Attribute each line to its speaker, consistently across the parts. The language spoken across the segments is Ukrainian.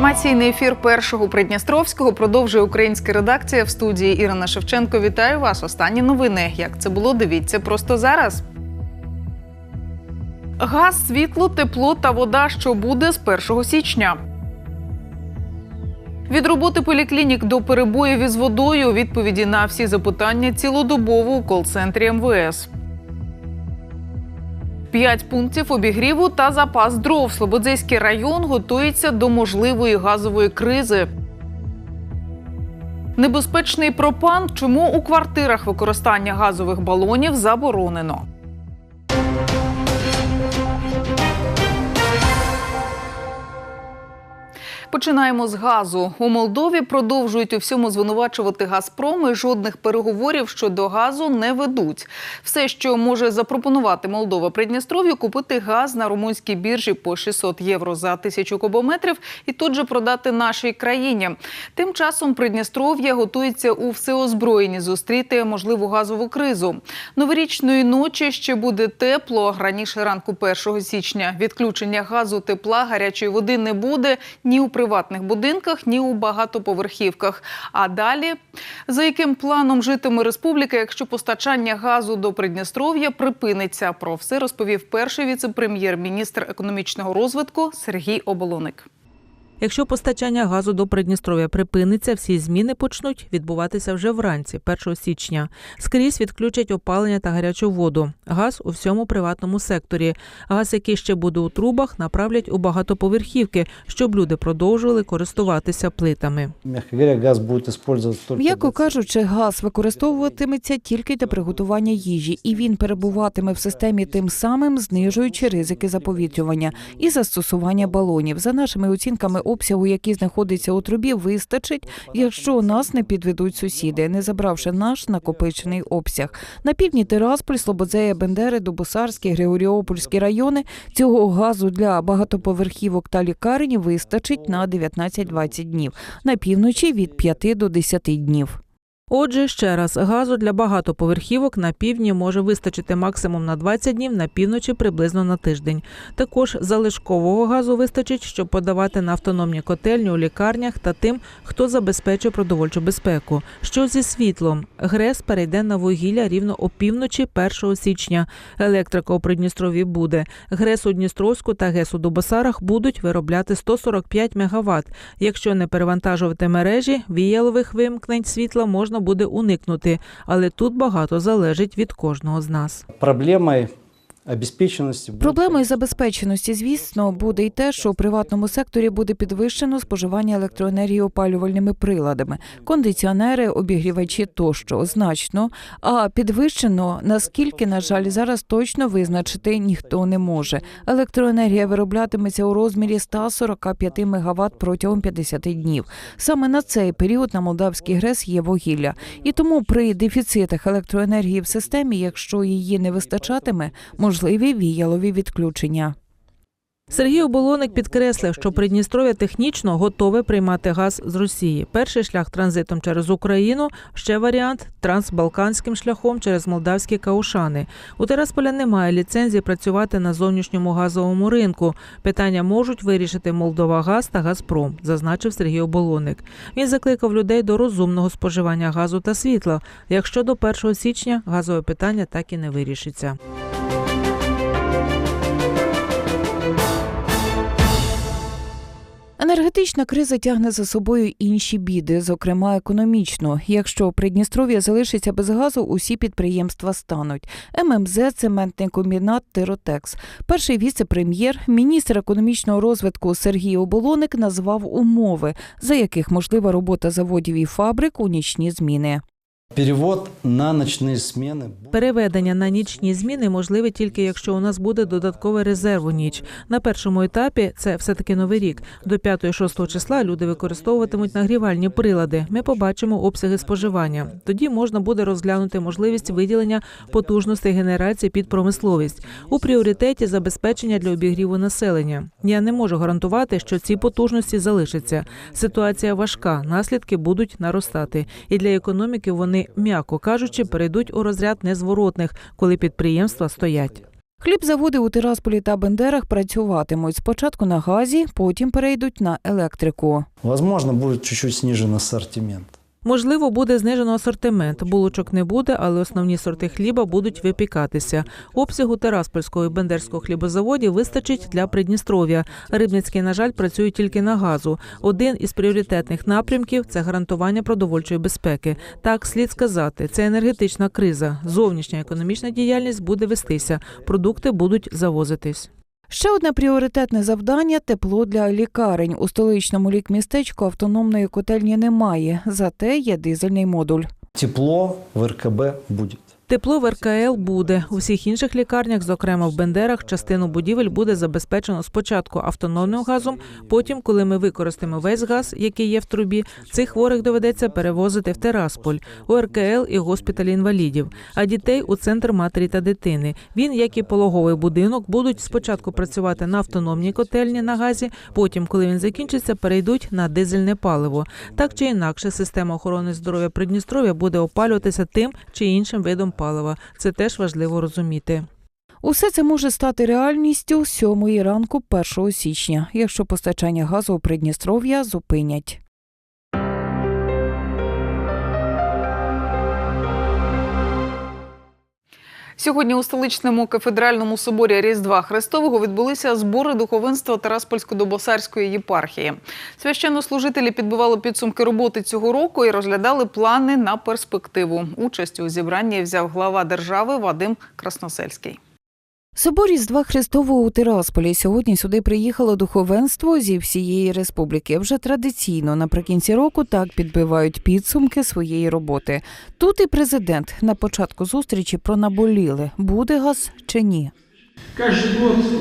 Speaker 1: Інформаційний ефір першого Придністровського продовжує українська редакція в студії Ірина Шевченко. Вітаю вас. Останні новини. Як це було? Дивіться просто зараз. Газ, світло, тепло та вода, що буде з 1 січня. Від роботи поліклінік до перебоїв із водою відповіді на всі запитання цілодобово у кол-центрі МВС. П'ять пунктів обігріву та запас дров. Слободзейський район готується до можливої газової кризи. Небезпечний пропан. Чому у квартирах використання газових балонів заборонено? Починаємо з газу. У Молдові продовжують у всьому звинувачувати Газпром і жодних переговорів щодо газу не ведуть. Все, що може запропонувати Молдова Придністров'ю, купити газ на румунській біржі по 600 євро за тисячу кубометрів і тут же продати нашій країні. Тим часом Придністров'я готується у всеозброєнні зустріти можливу газову кризу. Новорічної ночі ще буде тепло. Раніше ранку 1 січня відключення газу, тепла, гарячої води не буде ні у приватних будинках, ні у багатоповерхівках. А далі за яким планом житиме республіка, якщо постачання газу до Придністров'я припиниться? Про все розповів перший віце-прем'єр-міністр економічного розвитку Сергій Оболоник.
Speaker 2: Якщо постачання газу до Придністров'я припиниться, всі зміни почнуть відбуватися вже вранці, 1 січня. Скрізь відключать опалення та гарячу воду. Газ у всьому приватному секторі. Газ, який ще буде у трубах, направлять у багатоповерхівки, щоб люди продовжували користуватися плитами.
Speaker 3: М'яко кажучи, газ використовуватиметься тільки для приготування їжі, і він перебуватиме в системі тим самим, знижуючи ризики заповітрювання і застосування балонів. За нашими оцінками, обсягу, який знаходиться у трубі, вистачить, якщо нас не підведуть сусіди, не забравши наш накопичений обсяг. На півдні Тирасполь, Слободзея, Бендери, Дубосарський, Григоріопольські райони цього газу для багатоповерхівок та лікарень вистачить на 19-20 днів. На півночі від 5 до 10 днів.
Speaker 2: Отже, ще раз, газу для багатоповерхівок на півдні може вистачити максимум на 20 днів, на півночі приблизно на тиждень. Також залишкового газу вистачить, щоб подавати на автономні котельні у лікарнях та тим, хто забезпечує продовольчу безпеку. Що зі світлом? ГРЕС перейде на вугілля рівно опівночі 1 січня. Електрика у Придністров'ї буде. ГРЕС у Дністровську та ГЕС у Дубосарах будуть виробляти 145 МВт. Якщо не перевантажувати мережі, віялових вимкнень світла можна буде уникнути, але тут багато залежить від кожного з нас.
Speaker 4: Проблемой обеспеченности... будет,
Speaker 3: Проблемою забезпеченості, звісно, буде й те, що у приватному секторі буде підвищено споживання електроенергії опалювальними приладами, кондиціонери, обігрівачі тощо значно. А підвищено наскільки, на жаль, зараз точно визначити ніхто не може. Електроенергія вироблятиметься у розмірі 145 МВт протягом 50 днів. Саме на цей період на молдавський ГРЕС є вугілля. І тому при дефіцитах електроенергії в системі, якщо її не вистачатиме, можливі віялові відключення.
Speaker 2: Сергій Оболоник підкреслив, що Придністров'я технічно готове приймати газ з Росії. Перший шлях транзитом через Україну, ще варіант трансбалканським шляхом через молдавські каушани. У Терасполя немає ліцензії працювати на зовнішньому газовому ринку. Питання можуть вирішити Молдова Газ та Газпром, зазначив Сергій Оболоник. Він закликав людей до розумного споживання газу та світла. Якщо до 1 січня газове питання так і не вирішиться.
Speaker 3: Енергетична криза тягне за собою інші біди, зокрема економічно. Якщо Придністров'я залишиться без газу, усі підприємства стануть. ММЗ, цементний комбінат, Тиротекс. Перший віце-прем'єр, міністр економічного розвитку Сергій Оболоник назвав умови, за яких можлива робота заводів і фабрик у нічні зміни.
Speaker 4: Перевод на смены... будет-
Speaker 2: Переведення на нічні зміни можливе тільки якщо у нас буде додатковий резерв у ніч. На першому етапі це все таки новий рік. До 5-6 числа люди використовуватимуть нагрівальні прилади. Ми побачимо обсяги споживання. Тоді можна буде розглянути можливість виділення потужностей генерації під промисловість у пріоритеті забезпечення для обігріву населення. Я не можу гарантувати, що ці потужності залишаться. Ситуація важка, наслідки будуть наростати, і для економіки вони, м'яко кажучи, перейдуть у розряд незворотних, коли підприємства стоять.
Speaker 3: Хлібзаводи у Тирасполі та Бендерах працюватимуть спочатку на газі, потім перейдуть на електрику.
Speaker 4: Возможно, буде чуть-чуть асортимент. ассортимент.
Speaker 2: Можливо, буде знижено асортимент. Булочок не буде, але основні сорти хліба будуть випікатися. Обсягу Тераспольського і Бендерського хлібозаводів вистачить для Придністров'я. Рибницький, на жаль, працює тільки на газу. Один із пріоритетних напрямків це гарантування продовольчої безпеки. Так слід сказати, це енергетична криза. Зовнішня економічна діяльність буде вестися. Продукти будуть завозитись.
Speaker 3: Ще одне пріоритетне завдання тепло для лікарень. У столичному лікмістечку автономної котельні немає, зате є дизельний модуль.
Speaker 4: Тепло в РКБ будет.
Speaker 2: Тепло в РКЛ буде. У всіх інших лікарнях, зокрема в Бендерах, частину будівель буде забезпечено спочатку автономним газом. Потім, коли ми використаємо весь газ, який є в трубі, цих хворих доведеться перевозити в Терасполь, у РКЛ і госпіталі інвалідів, а дітей у центр матері та дитини. Він, як і пологовий будинок, будуть спочатку працювати на автономній котельні на газі. Потім, коли він закінчиться, перейдуть на дизельне паливо. Так чи інакше, система охорони здоров'я Придністров'я буде опалюватися тим чи іншим видом палива. Це теж важливо розуміти.
Speaker 3: Усе це може стати реальністю сьомої 7 ранку 1 січня, якщо постачання газу у Придністров'я зупинять.
Speaker 1: Сьогодні у столичному кафедральному соборі Різдва Христового відбулися збори духовенства Тараспольсько-Добосарської єпархії. Священнослужителі підбивали підсумки роботи цього року і розглядали плани на перспективу. Участь у зібранні взяв глава держави Вадим Красносельський.
Speaker 3: Собор Різдва Христового у Тирасполі. Сьогодні сюди приїхало духовенство зі всієї республіки. Вже традиційно наприкінці року так підбивають підсумки своєї роботи. Тут і президент на початку зустрічі пронаболіли, буде газ чи ні.
Speaker 5: Каждый год.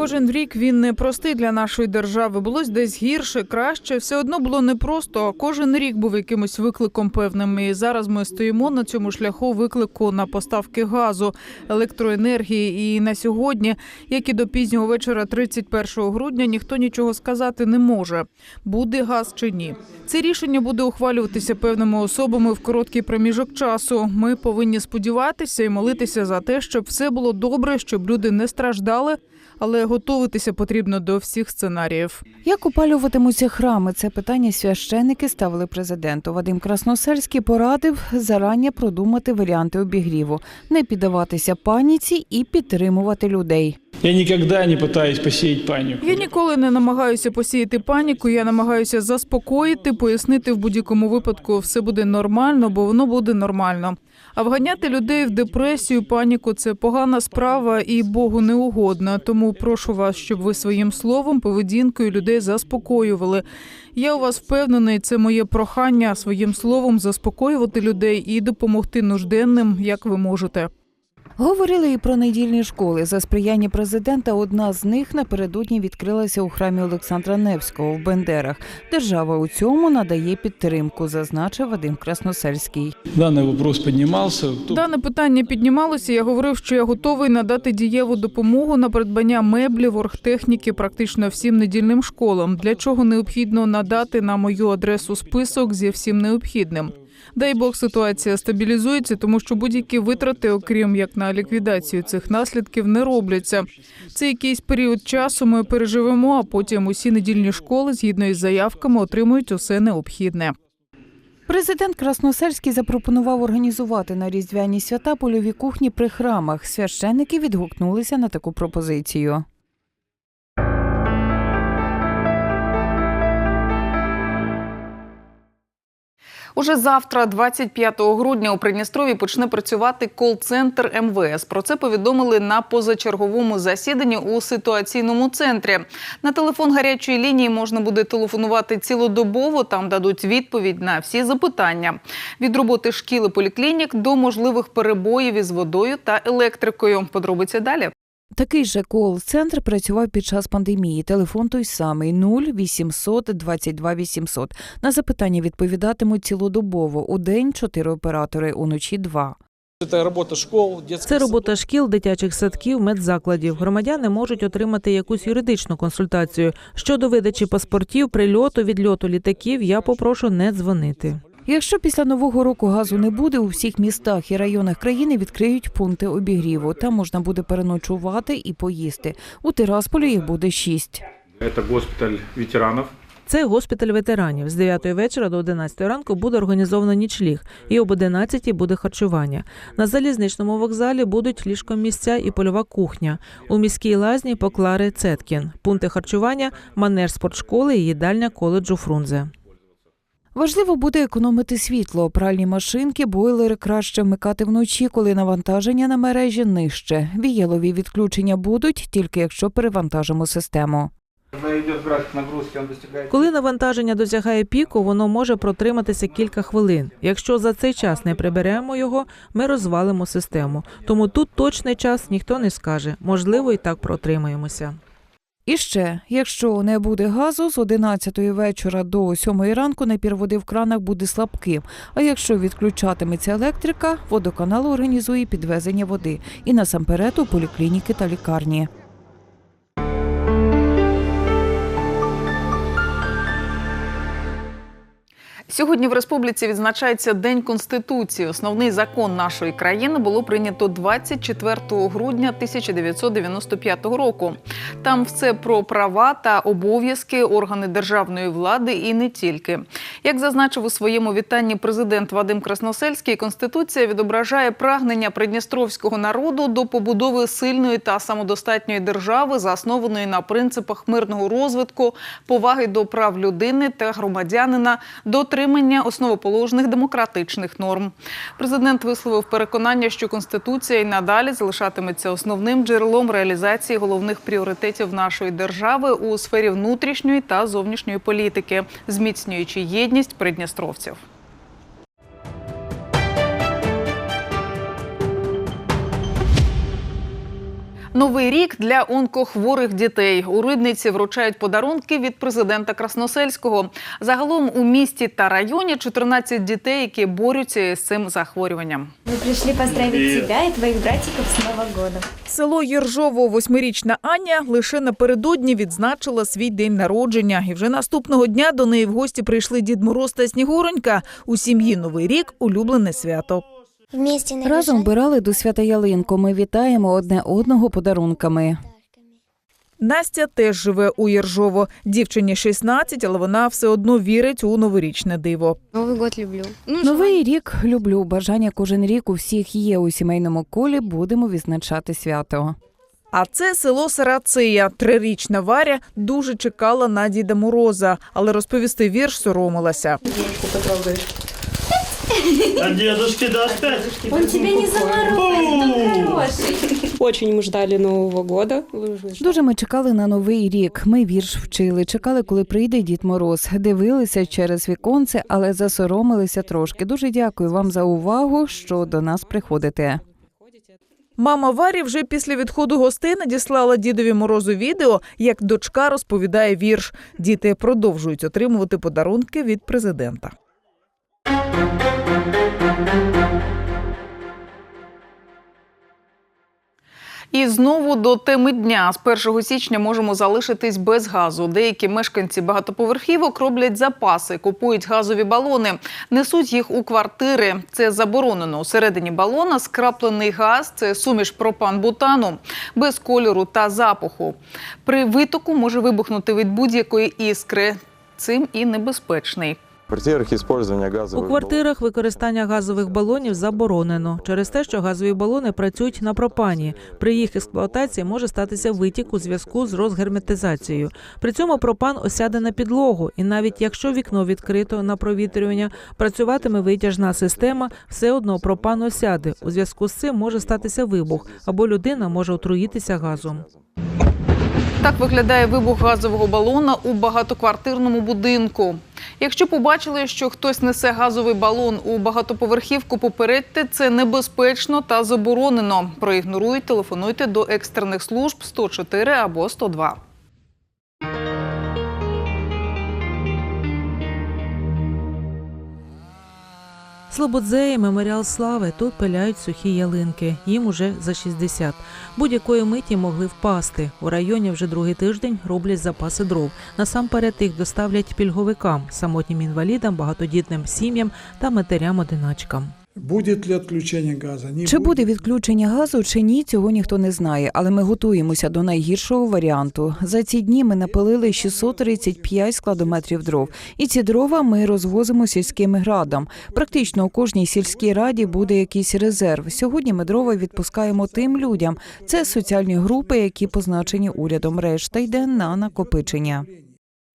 Speaker 6: Кожен рік він непростий для нашої держави. Було десь гірше, краще. Все одно було непросто. Кожен рік був якимось викликом певним. І зараз ми стоїмо на цьому шляху виклику на поставки газу, електроенергії. І на сьогодні, як і до пізнього вечора, 31 грудня, ніхто нічого сказати не може, буде газ чи ні. Це рішення буде ухвалюватися певними особами в короткий проміжок часу. Ми повинні сподіватися і молитися за те, щоб все було добре, щоб люди не страждали, але готуватися потрібно до всіх сценаріїв.
Speaker 3: Як опалюватимуться храми? Це питання священники ставили президенту. Вадим Красносельський порадив зарані продумати варіанти обігріву, не піддаватися паніці і підтримувати людей.
Speaker 5: Я никогда не пытаюсь посеять панику.
Speaker 6: Я ніколи не намагаюся посіяти паніку. Я намагаюся заспокоїти, пояснити в будь-якому випадку все буде нормально, бо воно буде нормально. А вганяти людей в депресію, паніку це погана справа і Богу не угодна. Тому прошу вас, щоб ви своїм словом, поведінкою людей заспокоювали. Я у вас впевнений, це моє прохання своїм словом заспокоювати людей і допомогти нужденним, як ви можете.
Speaker 3: Говорили і про недільні школи. За сприяння президента одна з них напередодні відкрилася у храмі Олександра Невського в Бендерах. Держава у цьому надає підтримку, зазначив Вадим Красносельський.
Speaker 5: Данный вопрос поднимался. Кто-
Speaker 6: Дане питання піднімалося. Я говорив, що я готовий надати дієву допомогу на придбання меблів, оргтехніки практично всім недільним школам. Для чого необхідно надати на мою адресу список зі всім необхідним. Дай Бог ситуація стабілізується, тому що будь-які витрати, окрім як на ліквідацію цих наслідків, не робляться. Це якийсь період часу ми переживемо, а потім усі недільні школи, згідно із заявками, отримують усе необхідне.
Speaker 3: Президент Красносельський запропонував організувати на різдвяні свята польові кухні при храмах. Священники відгукнулися на таку пропозицію.
Speaker 1: Уже завтра, 25 грудня, у Придністрові почне працювати кол-центр МВС. Про це повідомили на позачерговому засіданні у ситуаційному центрі. На телефон гарячої лінії можна буде телефонувати цілодобово. Там дадуть відповідь на всі запитання від роботи шкіл і поліклінік до можливих перебоїв із водою та електрикою. Подробиці далі.
Speaker 3: Такий же кол-центр працював під час пандемії. Телефон той самий 0800 22 800. На запитання відповідатимуть цілодобово. У день чотири оператори, уночі два.
Speaker 7: Это работа школ, детских
Speaker 2: Це робота шкіл, дитячих садків, медзакладів. Громадяни можуть отримати якусь юридичну консультацію щодо видачі паспортів, прильоту, відльоту літаків. Я попрошу не дзвонити.
Speaker 3: Якщо після нового року газу не буде, у всіх містах і районах країни відкриють пункти обігріву. Там можна буде переночувати і поїсти. У Тирасполі їх буде шість.
Speaker 8: Это госпиталь ветеранов.
Speaker 2: Це госпіталь ветеранів. З 9 вечора до 11 ранку буде організовано нічліг, і об 11 буде харчування. На залізничному вокзалі будуть ліжкомісця і польова кухня. У міській лазні поклари Цеткін. Пункти харчування, манеж спортшколи і їдальня коледжу Фрунзе.
Speaker 3: Важливо буде економити світло. Пральні машинки, бойлери краще вмикати вночі, коли навантаження на мережі нижче. Віялові відключення будуть тільки якщо перевантажимо систему.
Speaker 2: Коли навантаження досягає піку, воно може протриматися кілька хвилин. Якщо за цей час не приберемо його, ми розвалимо систему. Тому тут точний час ніхто не скаже. Можливо, і так протримаємося.
Speaker 3: І ще, якщо не буде газу, з 11 вечора до 7 ранку напір води в кранах буде слабким. А якщо відключатиметься електрика, водоканал організує підвезення води і насамперед у поліклініки та лікарні.
Speaker 1: Сьогодні в республіці відзначається День Конституції. Основний закон нашої країни було прийнято 24 грудня 1995 року. Там все про права та обов'язки органи державної влади і не тільки. Як зазначив у своєму вітанні президент Вадим Красносельський, конституція відображає прагнення придністровського народу до побудови сильної та самодостатньої держави, заснованої на принципах мирного розвитку, поваги до прав людини та громадянина, дотримання основоположних демократичних норм. Президент висловив переконання, що конституція й надалі залишатиметься основним джерелом реалізації головних пріоритетів нашої держави у сфері внутрішньої та зовнішньої політики, зміцнюючи єдність придністровців. Новий рік для онкохворих дітей. У Рибниці вручають подарунки від президента Красносельського. Загалом у місті та районі 14 дітей, які борються з цим захворюванням.
Speaker 9: Мы пришли поздравить тебя и твоих братиков с Новым годом.
Speaker 6: Село Єржово, восьмирічна Аня лише напередодні відзначила свій день народження. І вже наступного дня до неї в гості прийшли Дід Мороз та Снігуронька. У сім'ї Новий рік улюблене свято.
Speaker 9: Вместе
Speaker 3: Разом вбирали до свята ялинку. Ми вітаємо одне одного подарунками.
Speaker 6: Настя теж живе у Єржово. Дівчині 16, але вона все одно вірить у новорічне диво.
Speaker 9: Новый год люблю. Ну,
Speaker 3: Новий рік люблю. Бажання кожен рік у всіх є у сімейному колі. Будемо відзначати свято.
Speaker 6: А це село Сарацея. Трирічна Варя дуже чекала на Діда Мороза, але розповісти вірш соромилася.
Speaker 9: Он тебя не заморозит, он хороший.
Speaker 10: Очень мы ждали Нового года.
Speaker 3: Дуже ми чекали на новий рік. Ми вірш вчили. Чекали, коли прийде Дід Мороз. Дивилися через віконце, але засоромилися трошки. Дуже дякую вам за увагу, що до нас приходите.
Speaker 6: Мама Варі вже після відходу гостей надіслала дідові морозу відео, як дочка розповідає вірш. Діти продовжують отримувати подарунки від президента.
Speaker 1: І знову до теми дня. З 1 січня можемо залишитись без газу. Деякі мешканці багатоповерхівок роблять запаси, купують газові балони, несуть їх у квартири. Це заборонено. Усередині балона скраплений газ це суміш пропан-бутану без кольору та запаху. При витоку може вибухнути від будь-якої іскри. Цим і небезпечний.
Speaker 2: У квартирах використання газових балонів заборонено через те, що газові балони працюють на пропані. При їх експлуатації може статися витік у зв'язку з розгерметизацією. При цьому пропан осяде на підлогу, і навіть якщо вікно відкрито на провітрювання, працюватиме витяжна система, все одно пропан осяде. У зв'язку з цим може статися вибух або людина може отруїтися газом.
Speaker 1: Так виглядає вибух газового балона у багатоквартирному будинку. Якщо побачили, що хтось несе газовий балон у багатоповерхівку, попередьте це небезпечно та заборонено. Проігнорують, телефонуйте до екстрених служб 104 або 102.
Speaker 2: Слободзеї, меморіал слави. Тут пиляють сухі ялинки. Їм уже за 60. Будь-якої миті могли впасти. У районі вже другий тиждень роблять запаси дров. Насамперед їх доставлять пільговикам, самотнім інвалідам, багатодітним сім'ям та матерям-одиначкам.
Speaker 11: Буде ли відключення газу? Не
Speaker 3: Чи буде відключення газу чи ні, цього ніхто не знає, але ми готуємося до найгіршого варіанту. За ці дні ми напилили 635 складометрів дров, і ці дрова ми розвозимо сільським градам. Практично у кожній сільській раді буде якийсь резерв. Сьогодні ми дрова відпускаємо тим людям. Це соціальні групи, які позначені урядом. Решта йде на накопичення.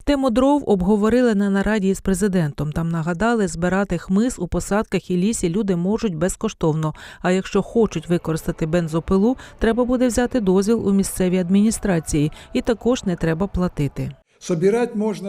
Speaker 2: Тему дров обговорили на нараді з президентом. Там нагадали, збирати хмиз у посадках і лісі люди можуть безкоштовно. А якщо хочуть використати бензопилу, треба буде взяти дозвіл у місцевій адміністрації, і також не треба платити.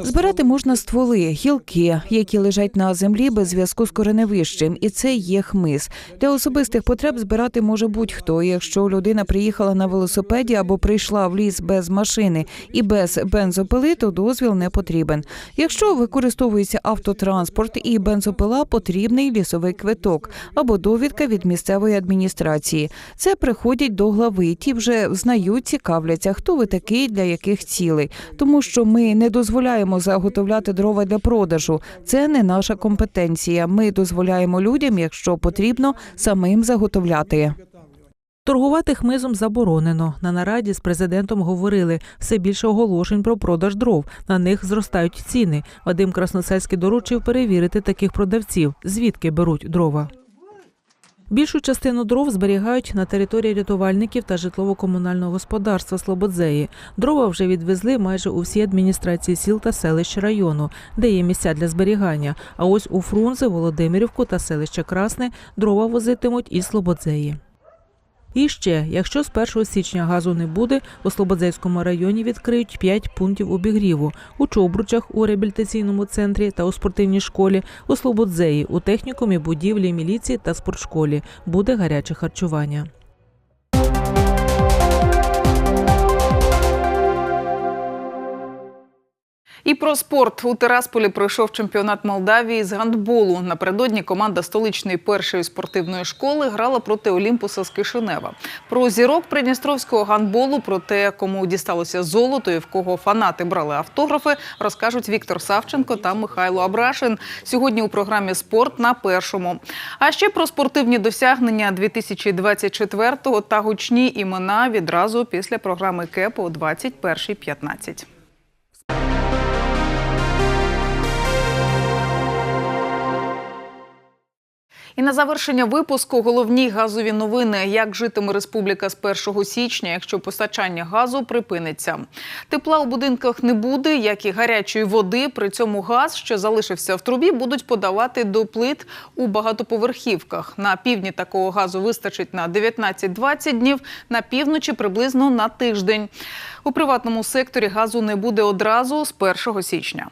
Speaker 3: Збирати можна стволи, гілки, які лежать на землі без зв'язку з кореневищем, і це є хмиз. Для особистих потреб збирати може будь-хто. Якщо людина приїхала на велосипеді або прийшла в ліс без машини і без бензопили, то дозвіл не потрібен. Якщо використовується автотранспорт і бензопила, потрібний лісовий квиток або довідка від місцевої адміністрації. Це приходять до глави. Ті вже знають, цікавляться, хто ви такий, для яких цілей, тому що ми не дозволяємо заготовляти дрова для продажу. Це не наша компетенція. Ми дозволяємо людям, якщо потрібно, самим заготовляти.
Speaker 2: Торгувати хмизом заборонено. На нараді з президентом говорили все більше оголошень про продаж дров. На них зростають ціни. Вадим Красносельський доручив перевірити таких продавців, звідки беруть дрова. Більшу частину дров зберігають на території рятувальників та житлово-комунального господарства Слободзеї. Дрова вже відвезли майже у всі адміністрації сіл та селищ району, де є місця для зберігання. А ось у Фрунзе, Володимирівку та селище Красне дрова возитимуть із Слободзеї. І ще, якщо з 1 січня газу не буде, у Слободзейському районі відкриють 5 пунктів обігріву у Чобручах у реабілітаційному центрі та у спортивній школі, у Слободзеї, у технікумі, будівлі, міліції та спортшколі буде гаряче харчування.
Speaker 1: І про спорт у Терасполі пройшов чемпіонат Молдавії з гандболу. Напередодні команда столичної першої спортивної школи грала проти Олімпуса з Кишинева. Про зірок придністровського гандболу, про те, кому дісталося золото і в кого фанати брали автографи, розкажуть Віктор Савченко та Михайло Абрашин. Сьогодні у програмі Спорт на першому. А ще про спортивні досягнення 2024-го та гучні імена відразу після програми КЕП о 21.15. І на завершення випуску головні газові новини. Як житиме республіка з 1 січня, якщо постачання газу припиниться? Тепла у будинках не буде, як і гарячої води. При цьому газ, що залишився в трубі, будуть подавати до плит у багатоповерхівках. На півдні такого газу вистачить на 19-20 днів, на півночі приблизно на тиждень. У приватному секторі газу не буде одразу з 1 січня.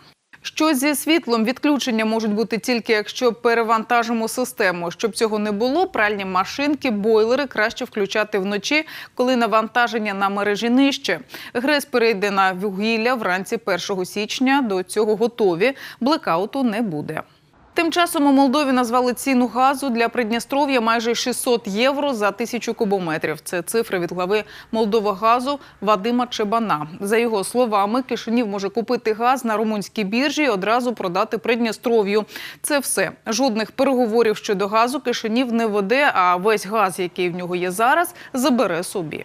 Speaker 1: Що зі світлом відключення можуть бути тільки якщо перевантажимо систему. Щоб цього не було, пральні машинки, бойлери краще включати вночі, коли навантаження на мережі нижче. ГРЕС перейде на вугілля вранці 1 січня. До цього готові. Блекауту не буде. Тим часом у Молдові назвали ціну газу для Придністров'я майже 600 євро за тисячу кубометрів. Це цифри від глави Молдовагазу Вадима Чебана. За його словами, Кишинів може купити газ на румунській біржі і одразу продати Придністров'ю. Це все. Жодних переговорів щодо газу Кишинів не веде, а весь газ, який в нього є зараз, забере собі.